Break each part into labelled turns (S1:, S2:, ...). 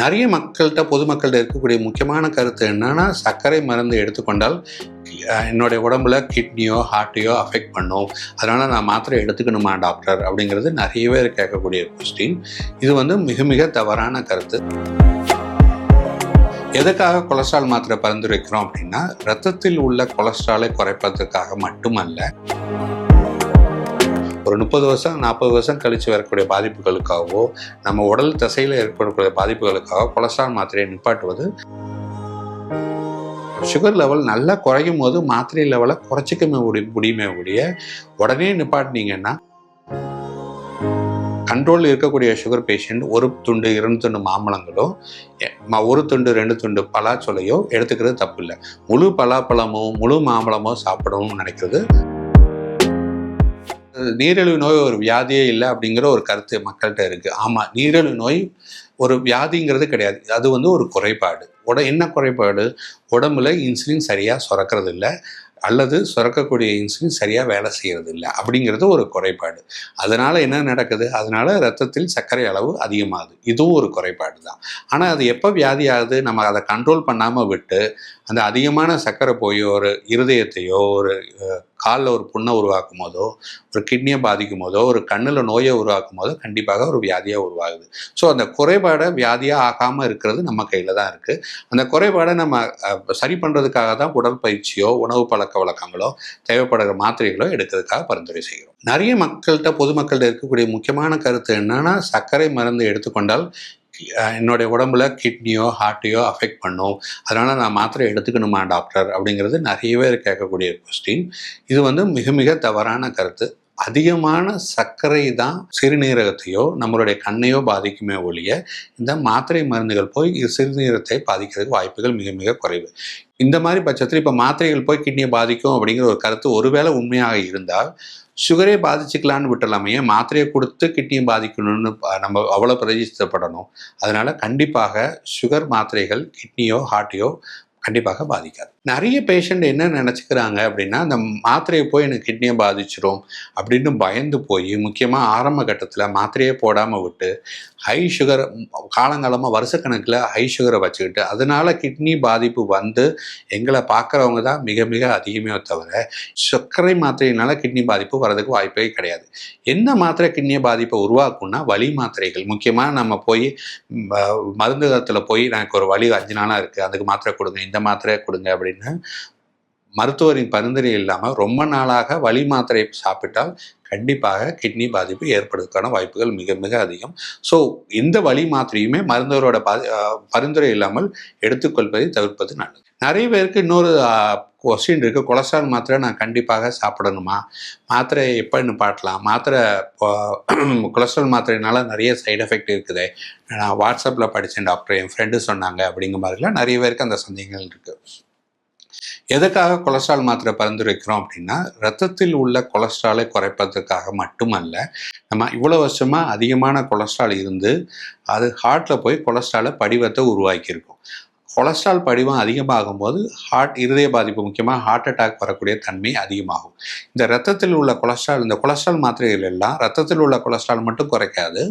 S1: நிறைய மக்கள்கிட்ட பொதுமக்கள்கிட்ட இருக்கக்கூடிய முக்கியமான கருத்து என்னன்னா சர்க்கரை மருந்து எடுத்துக்கொண்டால் என்னுடைய உடம்புல கிட்னியோ ஹார்ட்டையோ அஃபெக்ட் பண்ணும். அதனால் நான் மாத்திரை எடுத்துக்கணுமா டாக்டர் அப்படிங்கிறது நிறைய பேர் கேட்கக்கூடிய கொஸ்டின் இது வந்து மிக மிக தவறான கருத்து. எதுக்காக கொலஸ்ட்ரால் மாத்திரை பரிந்துரைக்கிறோம் அப்படின்னா ரத்தத்தில் உள்ள கொலஸ்ட்ராலை குறைப்பதற்காக மட்டுமல்ல ஒரு முப்பது வருஷம் நாற்பது வருஷம் கழித்து வரக்கூடிய பாதிப்புகளுக்காகவோ நம்ம உடல் தசையில் ஏற்படக்கூடிய பாதிப்புகளுக்காக கொலஸ்ட்ரால் மாத்திரையை நிப்பாட்டுவது சுகர் லெவல் நல்லா குறையும் போது மாத்திரை லெவலை குறைச்சிக்க முடி முடியுமே ஒழிய உடனே நிப்பாட்டினீங்கன்னா கண்ட்ரோலில் இருக்கக்கூடிய சுகர் பேஷண்ட் ஒரு துண்டு இரண்டு துண்டு மாம்பழங்களோ ஒரு துண்டு ரெண்டு துண்டு பலாச்சொலையோ எடுத்துக்கிறது தப்பு இல்லை முழு பலாப்பழமோ முழு மாம்பழமோ சாப்பிடணும்னு நினைக்கிறது நீரிழிவு நோய் ஒரு வியாதியே இல்லை அப்படிங்கிற ஒரு கருத்து மக்கள்கிட்ட இருக்குது ஆமாம் நீரிழிவு நோய் ஒரு வியாதிங்கிறது கிடையாது. அது வந்து ஒரு குறைபாடு. உட என்ன குறைபாடு? உடம்புல இன்சுலின் சரியாக சுரக்கிறது இல்லை அல்லது சுரக்கக்கூடிய இன்சுலின் சரியாக வேலை செய்கிறது இல்லை அப்படிங்கிறது ஒரு குறைபாடு. அதனால் என்ன நடக்குது? அதனால் ரத்தத்தில் சர்க்கரை அளவு அதிகமாகுது. இதுவும் ஒரு குறைபாடு தான். ஆனால் அது எப்போ வியாதி ஆகுது? நம்ம அதை கண்ட்ரோல் பண்ணாமல் விட்டு அந்த அதிகமான சர்க்கரை போய் ஒரு இருதயத்தையோ ஒரு காலில் ஒரு புண்ணை உருவாக்கும் போதோ ஒரு கிட்னியை பாதிக்கும் போதோ ஒரு கண்ணில் நோயை உருவாக்கும் போதோ கண்டிப்பாக ஒரு வியாதியாக உருவாகுது. ஸோ அந்த குறைபாடை வியாதியாக ஆகாமல் இருக்கிறது நம்ம கையில் தான் இருக்குது அந்த குறைபாடை நம்ம சரி பண்ணுறதுக்காக தான் உடற்பயிற்சியோ உணவு பழக்க வழக்கங்களோ தேவைப்படுகிற மாத்திரைகளோ எடுக்கிறதுக்காக பரிந்துரை செய்கிறோம். நிறைய மக்கள்கிட்ட பொதுமக்கள்கிட்ட இருக்கக்கூடிய முக்கியமான கருத்து என்னன்னா சர்க்கரை மருந்து எடுத்துக்கொண்டால் என்னுடைய உடம்புல கிட்னியோ ஹார்ட்டையோ அஃபெக்ட் பண்ணும். அதனால் நான் மாத்திரை எடுத்துக்கணுமா டாக்டர் அப்படிங்கிறது நிறைய பேர் கேட்கக்கூடிய கொஸ்டின் இது வந்து மிக மிக தவறான கருத்து. அதிகமான சர்க்கரை தான் சிறுநீரகத்தையோ நம்மளுடைய கண்ணையோ பாதிக்குமே ஒழிய இந்த மாத்திரை மருந்துகள் போய் சிறுநீரத்தை சிறுநீரகத்தை பாதிக்கிறதுக்கு வாய்ப்புகள் மிக மிக குறைவு. இந்த மாதிரி பட்சத்தில் இப்போ மாத்திரைகள் போய் கிட்னியை பாதிக்கும் அப்படிங்கிற ஒரு கருத்து ஒருவேளை உண்மையாக இருந்தால் சுகரே பாதிச்சுக்கலான்னு விட்டுலாமே மாத்திரையை கொடுத்து கிட்னியை பாதிக்கணும்னு நம்ம அவ்வளோ பிரதிஷ்டப்படணும். அதனால் கண்டிப்பாக சுகர் மாத்திரைகள் கிட்னியோ ஹார்ட்டையோ கண்டிப்பாக பாதிக்காது. நிறைய பேஷண்ட் என்ன நினச்சிக்கிறாங்க அப்படின்னா அந்த மாத்திரையை போய் எனக்கு கிட்னியை பாதிச்சிரும் அப்படின்னு பயந்து போய் முக்கியமாக ஆரம்ப கட்டத்தில் மாத்திரையே போடாமல் விட்டு ஹை சுகர் காலங்காலமாக வருஷக்கணக்கில் ஹை சுகரை வச்சுக்கிட்டு அதனால கிட்னி பாதிப்பு வந்து எங்களை பார்க்குறவங்க தான் மிக மிக அதிகமே தவிர சர்க்கரை மாத்திரையினால கிட்னி பாதிப்பு வரதுக்கு வாய்ப்பே கிடையாது. என்ன மாத்திரை கிட்னியை பாதிப்பை உருவாக்கும்னா வலி மாத்திரைகள். முக்கியமாக நம்ம போய் ம- மருந்தகத்தில் போய் எனக்கு ஒரு வலி அஞ்சு நாளாக இருக்குது அதுக்கு மாத்திரை கொடுங்க இந்த மாத்திரை கொடுங்க அப்படின்னு மருத்துவரின் பரிந்துரை இல்லாமல் ரொம்ப நாளாக வலி மாத்திரை சாப்பிட்டால் கண்டிப்பாக கிட்னி பாதிப்பு ஏற்படுவதற்கான வாய்ப்புகள் மிக மிக அதிகம். ஸோ இந்த வழி மாத்திரையுமே மருந்தவரோட பாதி பரிந்துரை இல்லாமல் எடுத்துக்கொள்வதை தவிர்ப்பது நல்லது. நிறைய பேருக்கு இன்னொரு கொஸ்டின் இருக்குது கொலஸ்ட்ரால் மாத்திரை நான் கண்டிப்பாக சாப்பிடணுமா? மாத்திரை எப்போன்னு பாட்டலாம் மாத்திரை கொலஸ்ட்ரால் மாத்திரைனால நிறைய சைடு எஃபெக்ட் இருக்குது. நான் வாட்ஸ்அப்பில் படித்தேன் டாக்டர். என் ஃப்ரெண்டு சொன்னாங்க அப்படிங்கிற மாதிரிலாம் நிறைய பேருக்கு அந்த சந்தேகங்கள் இருக்குது எதுக்காக கொலஸ்ட்ரால் மாத்திரை பரிந்துரைக்கிறோம் அப்படின்னா ரத்தத்தில் உள்ள கொலஸ்ட்ராலை குறைப்பதற்காக மட்டுமல்ல நம்ம இவ்வளோ வருஷமாக அதிகமான கொலஸ்ட்ரால் இருந்து அது ஹார்ட்டில் போய் கொலஸ்ட்ராலை படிவத்தை உருவாக்கியிருக்கும். கொலஸ்ட்ரால் படிவம் அதிகமாகும் போது ஹார்ட் இருதய பாதிப்பு முக்கியமாக ஹார்ட் அட்டாக் வரக்கூடிய தன்மை அதிகமாகும். இந்த ரத்தத்தில் உள்ள கொலஸ்ட்ரால் இந்த கொலஸ்ட்ரால் மாத்திரைகள் எல்லாம் ரத்தத்தில் உள்ள கொலஸ்ட்ரால் மட்டும் குறைக்காது.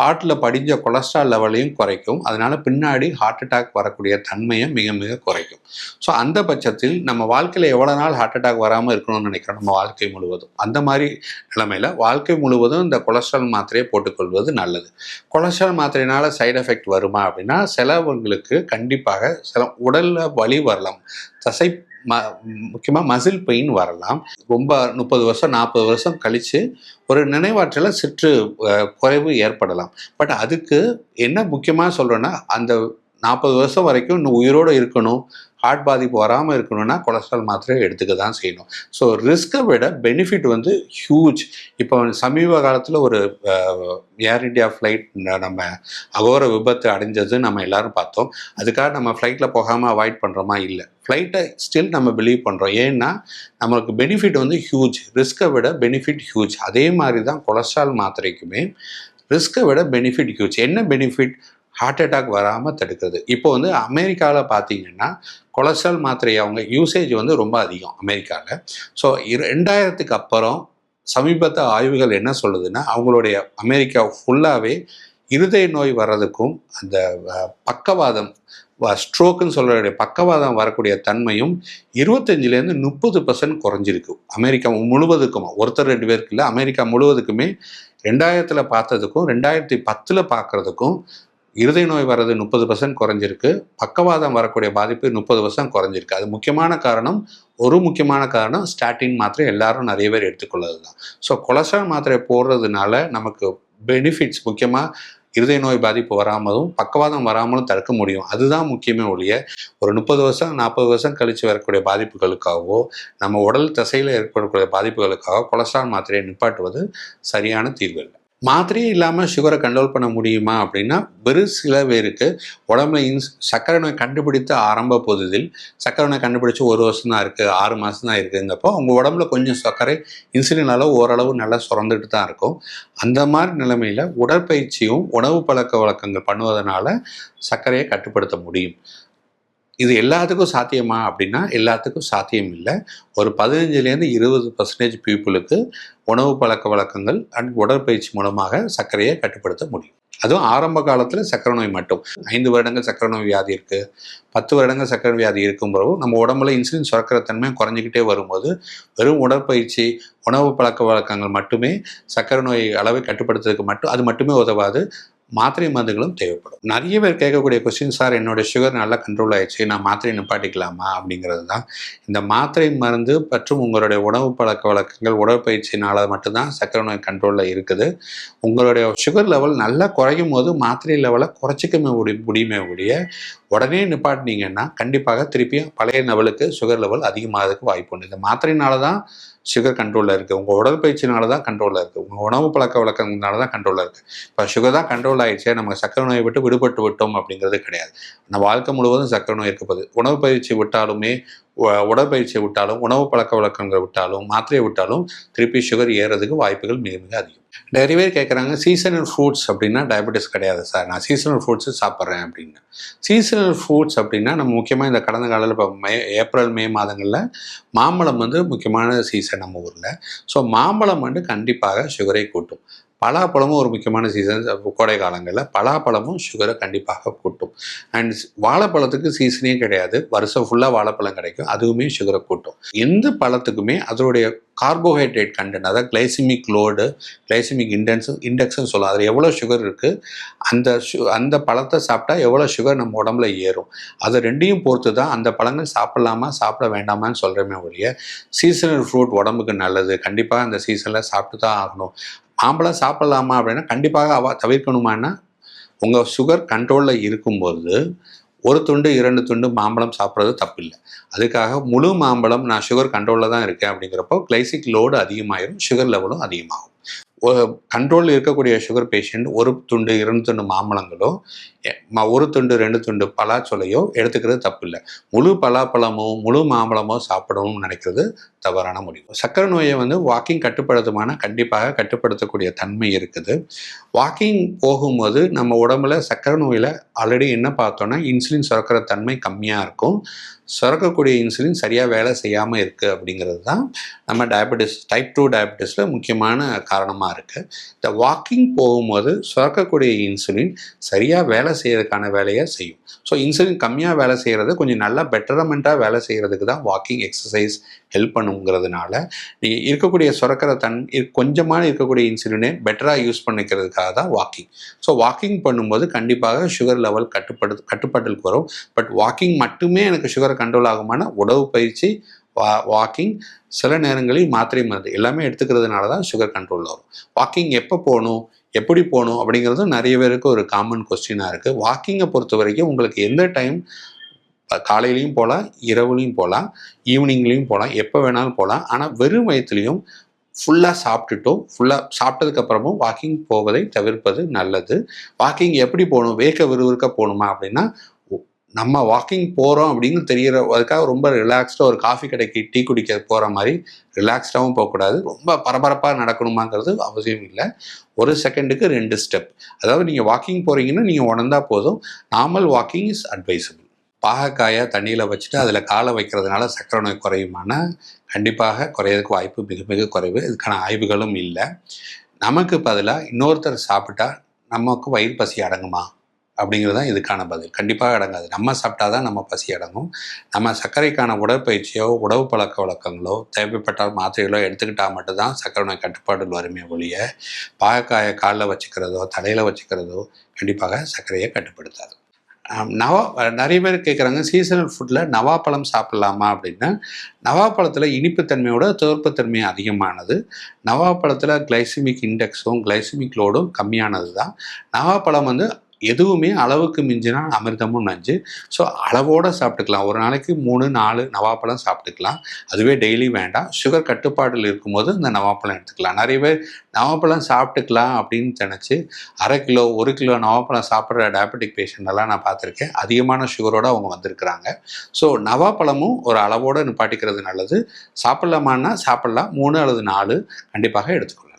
S1: ஹார்ட்டில் படிஞ்ச கொலஸ்ட்ரால் லெவலையும் குறைக்கும். அதனால பின்னாடி ஹார்ட் அட்டாக் வரக்கூடிய தன்மையை மிக மிக குறைக்கும். ஸோ அந்த பட்சத்தில் நம்ம வாழ்க்கையில் எவ்வளோ நாள் ஹார்ட் அட்டாக் வராமல் இருக்கணும்னு நினைக்கிறோம்? நம்ம வாழ்க்கை முழுவதும். அந்த மாதிரி நிலைமையில் வாழ்க்கை முழுவதும் இந்த கொலஸ்ட்ரால் மாத்திரையை போட்டுக்கொள்வது நல்லது. கொலஸ்ட்ரால் மாத்திரையினால சைடு எஃபெக்ட் வருமா அப்படின்னா சிலவங்களுக்கு கண்டிப்பாக சில உடலில் வலி வரலாம். தசை ம முக்கியமாக மசில் பெயின் வரலாம். ரொம்ப முப்பது வருஷம் நாற்பது வருஷம் கழித்து ஒரு நினைவாற்றல சிற்று குறைவு ஏற்படலாம். பட் அதுக்கு என்ன முக்கியமாக சொல்கிறேன்னா அந்த நாற்பது வருஷம் வரைக்கும் இன்னும் உயிரோடு இருக்கணும் ஹார்ட் பாதிப்பு வராமல் இருக்கணும்னா கொலஸ்ட்ரால் மாத்திரை எடுத்துக்க தான் செய்யணும். ஸோ ரிஸ்க்கை விட பெனிஃபிட் வந்து ஹியூஜ் இப்போ சமீப காலத்தில் ஒரு ஏர் இண்டியா ஃப்ளைட் நம்ம அகோர விபத்து அடைஞ்சது நம்ம எல்லாரும் பார்த்தோம். அதுக்காக நம்ம ஃப்ளைட்டில் போகாமல் அவாய்ட் பண்ணுறோமா இல்லை. ஃப்ளைட்டை ஸ்டில் நம்ம பிலீவ் பண்ணுறோம் ஏன்னா நம்மளுக்கு பெனிஃபிட் வந்து ஹியூஜ் ரிஸ்க்கை விட பெனிஃபிட் ஹியூஜ் அதே மாதிரி தான் கொலஸ்ட்ரால் மாத்திரைக்குமே ரிஸ்க்கை விட பெனிஃபிட் ஹியூஜ் என்ன பெனிஃபிட் ஹார்ட் அட்டாக் வராமல் தடுக்கிறது. இப்போ வந்து அமெரிக்காவில் பார்த்தீங்கன்னா கொலஸ்ட்ரால் மாத்திரை அவங்க யூசேஜ் வந்து ரொம்ப அதிகம் அமெரிக்காவில் ஸோ ரெண்டாயிரத்துக்கு அப்புறம் சமீபத்த ஆய்வுகள் என்ன சொல்லுதுன்னா அவங்களுடைய அமெரிக்கா ஃபுல்லாகவே இருதய நோய் வர்றதுக்கும் அந்த பக்கவாதம் ஸ்ட்ரோக்குன்னு சொல்கிற பக்கவாதம் வரக்கூடிய தன்மையும் இருபத்தஞ்சிலேருந்து முப்பது பர்சன்ட் குறைஞ்சிருக்கு. அமெரிக்கா முழுவதுக்கும் ஒருத்தர் ரெண்டு பேருக்கு இல்லை அமெரிக்கா முழுவதுக்குமே ரெண்டாயிரத்தில் பார்த்ததுக்கும் ரெண்டாயிரத்தி பத்தில் பார்க்குறதுக்கும் இருதய நோய் வர்றது முப்பது பர்சன்ட் குறைஞ்சிருக்கு. பக்கவாதம் வரக்கூடிய பாதிப்பு முப்பது பர்சன்ட் குறைஞ்சிருக்கு. அது முக்கியமான காரணம் ஒரு முக்கியமான காரணம் ஸ்டாட்டின் மாத்திரை எல்லாரும் நிறைய பேர் எடுத்துக்கொள்ளது தான் ஸோ கொலஸ்ட்ரால் மாத்திரை போடுறதுனால நமக்கு பெனிஃபிட்ஸ் முக்கியமாக இருதய நோய் பாதிப்பு வராமலும் பக்கவாதம் வராமலும் தடுக்க முடியும். அதுதான் முக்கியமே ஒழிய ஒரு முப்பது வருஷம் நாற்பது வருஷம் கழித்து வரக்கூடிய பாதிப்புகளுக்காகவோ நம்ம உடல் தசையில் ஏற்படக்கூடிய பாதிப்புகளுக்காக கொலஸ்ட்ரால் மாத்திரையை நிப்பாட்டுவது சரியான தீர்வு இல்லை. மாத்திரையே இல்லாமல் சுகரை கண்ட்ரோல் பண்ண முடியுமா அப்படின்னா வெறும் சில பேருக்கு உடம்புல இன்ஸ் சர்க்கரை நோய் கண்டுபிடித்த ஆரம்ப பொழுதில் சர்க்கரை நோய் கண்டுபிடிச்சி ஒரு வருஷம் தான் இருக்குது ஆறு மாதம் தான் இருக்குங்கிறப்போ உங்கள் உடம்புல கொஞ்சம் சர்க்கரை இன்சுலின் அளவு ஓரளவு நல்லா சுரந்துட்டு தான் இருக்கும். அந்த மாதிரி நிலைமையில் உடற்பயிற்சியும் உணவு பழக்க வழக்கங்கள் பண்ணுவதனால சர்க்கரையை கட்டுப்படுத்த முடியும். இது எல்லாத்துக்கும் சாத்தியமா அப்படின்னா எல்லாத்துக்கும் சாத்தியம் இல்லை. ஒரு பதினஞ்சுலேருந்து இருபது பர்சன்டேஜ் பீப்புளுக்கு உணவு பழக்க வழக்கங்கள் அண்ட் உடற்பயிற்சி மூலமாக சர்க்கரையை கட்டுப்படுத்த முடியும். அதுவும் ஆரம்ப காலத்தில் சர்க்கரை நோய் மட்டும். ஐந்து வருடங்கள் சக்கரை நோய் வியாதி இருக்குது பத்து வருடங்கள் சக்கரை வியாதி இருக்கும் பிறகு நம்ம உடம்புல இன்சுலின் சுரக்கிற தன்மை குறைஞ்சிக்கிட்டே வரும்போது வெறும் உடற்பயிற்சி உணவு பழக்க வழக்கங்கள் மட்டுமே சர்க்கரை நோய் அளவை கட்டுப்படுத்துறதுக்கு மட்டும் அது மட்டுமே உதவாது. மாத்திரை மருந்துகளும் தேவைப்படும். நிறைய பேர் கேட்கக்கூடிய கொஸ்டின் சார் என்னோட சுகர் நல்லா கண்ட்ரோல் ஆயிடுச்சு நான் மாத்திரை நிப்பாட்டிக்கலாமா? அப்படிங்கிறது தான். இந்த மாத்திரை மருந்து மற்றும் உங்களுடைய உணவு பழக்க வழக்கங்கள் உடற்பயிற்சினால மட்டும்தான் சக்கரை நோய் கண்ட்ரோலில் இருக்குது. உங்களுடைய சுகர் லெவல் நல்லா குறையும் போது மாத்திரை லெவலை குறைச்சிக்கமே முடியுமே ஒழிய உடனே நிப்பாட்டினீங்கன்னா கண்டிப்பாக திருப்பியும் பழைய லெவலுக்கு சுகர் லெவல் அதிகமாகிறதுக்கு வாய்ப்பு உண்டு. இந்த மாத்திரையினால தான் சுகர் கண்ட்ரோலில் இருக்குது உங்கள் உடற்பயிற்சினால தான் கண்ட்ரோலில் இருக்குது உங்கள் உணவு பழக்க வழக்கங்களால தான் கண்ட்ரோலில் இருக்குது இப்போ சுகர் தான் கண்ட்ரோல் ஆயிடுச்சே நம்ம சக்கரை நோயை விட்டு விடுபட்டு விட்டோம் அப்படிங்கிறது கிடையாது. நம்ம வாழ்க்கை முழுவதும் சக்கரை நோய் இருக்கப்போகுது உணவு பயிற்சி விட்டாலுமே உடற்பயிற்சியை விட்டாலும் உணவு பழக்க வழக்கங்களை விட்டாலும் மாத்திரையை விட்டாலும் திருப்பி சுகர் ஏறதுக்கு வாய்ப்புகள் மிக மிக அதிகம். நிறைய பேர் கேட்குறாங்க சீசனல் ஃப்ரூட்ஸ் அப்படின்னா டயபெட்டிஸ் கிடையாது சார். நான் சீசனல் ஃப்ரூட்ஸு சாப்பிட்றேன் அப்படின்னு. சீசனல் ஃப்ரூட்ஸ் அப்படின்னா நம்ம முக்கியமாக இந்த கடந்த காலத்தில் இப்போ மே ஏப்ரல் மே மாதங்களில் மாம்பழம் வந்து முக்கியமான சீசன் நம்ம ஊரில். ஸோ மாம்பழம் வந்து கண்டிப்பாக சுகரை கூட்டும். பலாப்பழமும் ஒரு முக்கியமான சீசன் கோடை காலங்களில் பலாப்பழமும் சுகரை கண்டிப்பாக கூட்டும். அண்ட் வாழைப்பழத்துக்கு சீசனே கிடையாது. வருஷம் ஃபுல்லாக வாழைப்பழம் கிடைக்கும். அதுவுமே சுகரை கூட்டும். எந்த பழத்துக்குமே அதனுடைய கார்போஹைட்ரேட் கண்டென்ட் அதாவது கிளைசிமிக் லோடு கிளைசிமிக் இண்டென்ஸ் இண்டெக்ஸ்ன்னு சொல்லலாம் அதில் எவ்வளோ சுகர் இருக்குது அந்த சு அந்த பழத்தை சாப்பிட்டா எவ்வளோ சுகர் நம்ம உடம்புல ஏறும். அதை ரெண்டையும் பொறுத்து தான் அந்த பழங்கள் சாப்பிடலாமா சாப்பிட வேண்டாமான்னு சொல்கிறேமே ஒழிய சீசனல் ஃப்ரூட் உடம்புக்கு நல்லது. கண்டிப்பாக அந்த சீசனில் சாப்பிட்டு தான் ஆகணும். மாம்பழம் சாப்பிடலாமா அப்படின்னா கண்டிப்பாக அவ தவிர்க்கணுமான்னா உங்கள் சுகர் கண்ட்ரோலில் இருக்கும்போது ஒரு துண்டு இரண்டு துண்டு மாம்பழம் சாப்பிட்றது தப்பில்லை. அதுக்காக முழு மாம்பழம் நான் சுகர் கண்ட்ரோலில் தான் இருக்கேன் அப்படிங்கிறப்போ கிளைசிக் லோடு அதிகமாயிரும் சுகர் லெவலும் அதிகமாகும். கண்ட்ரோலில் இருக்கக்கூடிய சுகர் பேஷண்ட் ஒரு துண்டு இரண்டு துண்டு மாம்பழங்களோ ம- ஒரு துண்டு ரெண்டு துண்டு பலாச்சொலையோ எடுத்துக்கிறது தப்பு இல்லை முழு பலாப்பழமோ முழு மாம்பழமோ சாப்பிடணும்னு நினைக்கிறது தவறான முடிவு. சக்கரை நோயை வந்து வாக்கிங் கட்டுப்படுத்துமான கண்டிப்பாக கட்டுப்படுத்தக்கூடிய தன்மை இருக்குது. வாக்கிங் போகும்போது நம்ம உடம்புல சக்கரை நோயில் ஆல்ரெடி என்ன பார்த்தோன்னா இன்சுலின் சுரக்கிற தன்மை கம்மியாக இருக்கும். சுரக்கக்கூடிய இன்சுலின் சரியாக வேலை செய்யாமல் இருக்குது அப்படிங்கிறது தான் நம்ம டயபெட்டிஸ் டைப் டூ டயபெட்டிஸில் முக்கியமான காரணமாக இருக்குது இந்த வாக்கிங் போகும்போது சுரக்கக்கூடிய இன்சுலின் சரியாக வேலை செய்யறதுக்கான வேலையை செய்யும். ஸோ இன்சுலின் கம்மியாக வேலை செய்கிறது கொஞ்சம் நல்லா பெட்டரமெண்ட்டாக வேலை செய்கிறதுக்கு தான் வாக்கிங் எக்ஸசைஸ் ஹெல்ப் பண்ணுங்கிறதுனால நீங்கள் இருக்கக்கூடிய சுரக்கிற தன் கொஞ்சமான இருக்கக்கூடிய இன்சுலினை பெட்டராக யூஸ் பண்ணிக்கிறதுக்காக தான் வாக்கிங் ஸோ வாக்கிங் பண்ணும்போது கண்டிப்பாக சுகர் லெவல் கட்டுப்படு கட்டுப்பாட்டுக்கு வரும் பட் வாக்கிங் மட்டுமே எனக்கு சுகர் கண்ட்ரோல் ஆகுமான உடவு பயிற்சி வா வாக்கிங் சில நேரங்களில் மாத்திரை மருந்து எல்லாமே எடுத்துக்கிறதுனால தான் சுகர் கண்ட்ரோலில் வரும். வாக்கிங் எப்போ போகணும் எப்படி போகணும் அப்படிங்கிறதும் நிறைய பேருக்கு ஒரு காமன் கொஸ்டினாக இருக்குது வாக்கிங்கை பொறுத்த வரைக்கும் உங்களுக்கு எந்த டைம் காலையிலையும் போகலாம் இரவுலையும் போகலாம் ஈவினிங்லேயும் போகலாம் எப்போ வேணாலும் போகலாம். ஆனால் வெறும் வயிற்றுலையும் ஃபுல்லாக சாப்பிட்டுட்டோ ஃபுல்லாக சாப்பிட்டதுக்கப்புறமும் வாக்கிங் போவதை தவிர்ப்பது நல்லது. வாக்கிங் எப்படி போகணும் வேக்க விறுவிறுக்க போகணுமா அப்படின்னா நம்ம வாக்கிங் போகிறோம் அப்படின்னு தெரிகிற அதுக்காக ரொம்ப ரிலாக்ஸ்டாக ஒரு காஃபி கடைக்கு டீ குடிக்க போகிற மாதிரி ரிலாக்ஸ்டாகவும் போகக்கூடாது ரொம்ப பரபரப்பாக நடக்கணுமாங்கிறது அவசியம் இல்லை. ஒரு செகண்டுக்கு ரெண்டு ஸ்டெப் அதாவது நீங்கள் வாக்கிங் போகிறீங்கன்னா நீங்கள் உணர்ந்தா போதும். நார்மல் வாக்கிங் இஸ் அட்வைசபிள் பாகக்காயை தண்ணியில் வச்சுட்டு அதில் காலை வைக்கிறதுனால சக்கரை நோய் குறையுமானா? கண்டிப்பாக குறையிறதுக்கு வாய்ப்பு மிக மிக குறைவு. இதுக்கான ஆய்வுகளும் இல்லை. நமக்கு பதிலாக இன்னொருத்தர் சாப்பிட்டா நமக்கு வயிறு பசி அடங்குமா? அப்படிங்கிறது தான் இதுக்கான பதில். கண்டிப்பாக அடங்காது. நம்ம சாப்பிட்டா தான் நம்ம பசி அடங்கும். நம்ம சர்க்கரைக்கான உடற்பயிற்சியோ உணவு பழக்க வழக்கங்களோ தேவைப்பட்டால் மாத்திரைகளோ எடுத்துக்கிட்டால் மட்டும்தான் சர்க்கரை நோய் கட்டுப்பாடு வருமே ஒழிய பாகக்காயை காலில் வச்சுக்கிறதோ தலையில் வச்சுக்கிறதோ கண்டிப்பாக சர்க்கரையை கட்டுப்படுத்தாது. நவா நிறைய பேர் கேட்குறாங்க சீசனல் ஃபுட்டில் நவாப்பழம் சாப்பிட்லாமா? அப்படின்னா நவாப்பழத்தில் இனிப்புத்தன்மையோட துவர்ப்புத்தன்மை அதிகமானது. நவாப்பழத்தில் கிளைசிமிக் இண்டெக்ஸும் கிளைசிமிக் லோடும் கம்மியானது தான் நவாப்பழம் வந்து எதுவுமே அளவுக்கு மிஞ்சினா அமிர்தமும் நஞ்சு. ஸோ அளவோடு சாப்பிட்டுக்கலாம். ஒரு நாளைக்கு மூணு நாலு நவாப்பழம் சாப்பிட்டுக்கலாம். அதுவே டெய்லி வேண்டாம். சுகர் கட்டுப்பாட்டில் இருக்கும்போது இந்த நவாப்பழம் எடுத்துக்கலாம். நிறைய பேர் நவாப்பழம் சாப்பிட்டுக்கலாம் அப்படின்னு நினச்சி அரை கிலோ ஒரு கிலோ நவாப்பழம் சாப்பிட்ற டயபெட்டிக் பேஷண்ட் எல்லாம் நான் பார்த்துருக்கேன். அதிகமான சுகரோடு அவங்க வந்திருக்கிறாங்க. ஸோ நவாப்பழமும் ஒரு அளவோடு நிப்பாட்டிக்கிறது நல்லது. சாப்பிட்லாமான்னா சாப்பிட்லாம். மூணு அல்லது நாலு கண்டிப்பாக எடுத்துக்கணும்